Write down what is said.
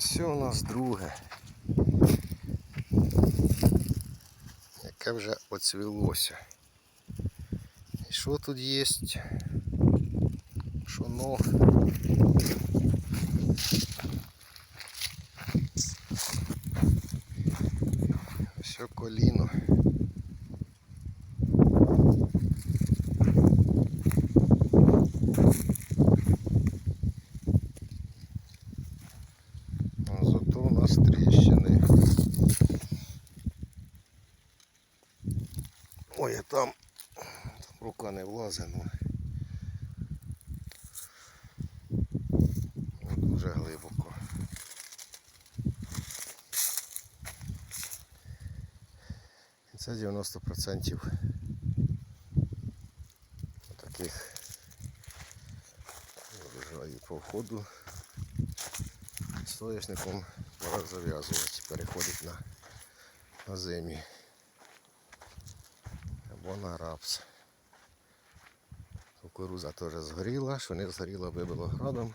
Все у нас друге. Яке вже оцвілося. І що тут є? Ног? Все коліно. У нас тріщини. Ой, а там, там рука не влазить. Ну, Дуже глибоко. І це 90% таких врожаїв по входу соняшником пора зав'язувати, переходить на, на зимі або на рапс. Кукуруза теж згоріла, що не згоріла, вибило градом.